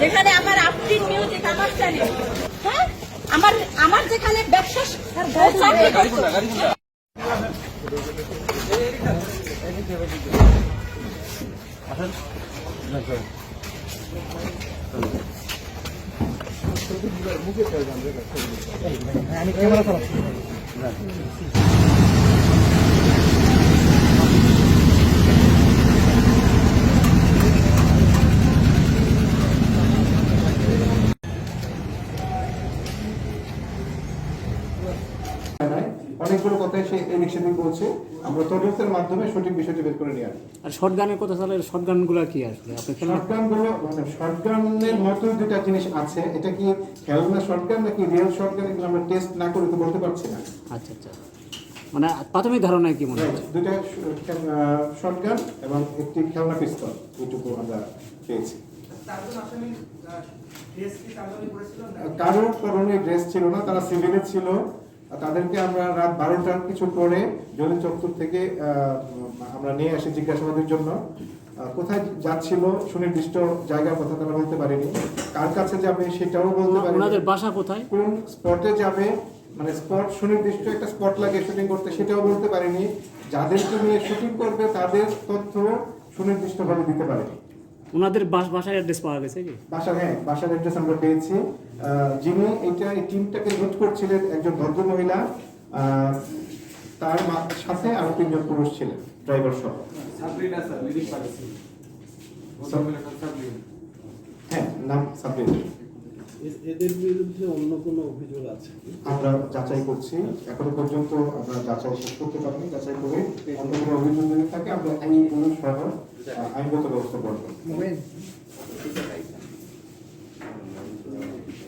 যেখানে আমার আপটিন মিউজিক আমার চ্যানেল হ্যাঁ আমার আমার যেখানে ব্যবসা চাকরি করতো। জানায়। অনেকগুলো কথাই সে এই সেদিন বলছে। আমরা তদন্তের মাধ্যমে সঠিক বিষয়টি বের করে নিয়ে আসব। আর শর্টগানের কথা তাহলে শর্টগানগুলো কি আসলে? আপনি খেলা শর্টগানগুলো মানে শর্টগানের মতো দুটা জিনিস আছে। এটা কি খেলনা শর্টগান নাকি রিয়েল শর্টগান এগুলো আমরা টেস্ট না করে তো বলতে পারছি না। আচ্ছা আচ্ছা। মানে প্রাথমিক ধারণা কি মনে হচ্ছে দুটা শর্টগান এবং একটি খেলনা পিস্তল এইটুকু আমরা পেয়েছি। কারোর কারণে ড্রেস ছিল না তারা সিভিলে ছিল। তাদেরকে আমরা রাত বারোটার কিছু পরে জলি চত্বর থেকে আমরা নিয়ে আসি জিজ্ঞাসাবাদের জন্য। কোথায় যাচ্ছিল সুনির্দিষ্ট জায়গার কথা তারা বলতে পারেনি। কার কাছে যাবে সেটাও বলতে পারেনি। ওনাদের বাসা কোথায়? কোন স্পটে যাবে মানে স্পট সুনির্দিষ্ট একটা স্পট লাগে শুটিং করতে সেটাও বলতে পারেনি। যাদেরকে নিয়ে শুটিং করবে তাদের তথ্য সুনির্দিষ্টভাবে দিতে পারেনি। ওনাদের বাস বাসার অ্যাড্রেস পাওয়া গেছে কি? বাসার হ্যাঁ বাসার অ্যাড্রেস আমরা পেয়েছি। যিনি এটা এই টিমটাকে লিড করছিলেন একজন ভদ্র মহিলা আহ, তার সাথে আরও তিনজন পুরুষ ছিলেন ড্রাইভার সহ। সাবরিনা স্যার লিডিং পারেছি হ্যাঁ নাম সাবরিনা এদের বিরুদ্ধে অন্য কোনো অভিযোগ আছে? আমরা যাচাই করছি। এখনও পর্যন্ত আমরা যাচাই শেষ করতে পারিনি। যাচাই করে অন্য কোনো অভিযোগ যদি থাকে আমরা সহ আহ, আইনগত ব্যবস্থা করব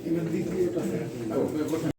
এবার দ্বিতীয়টা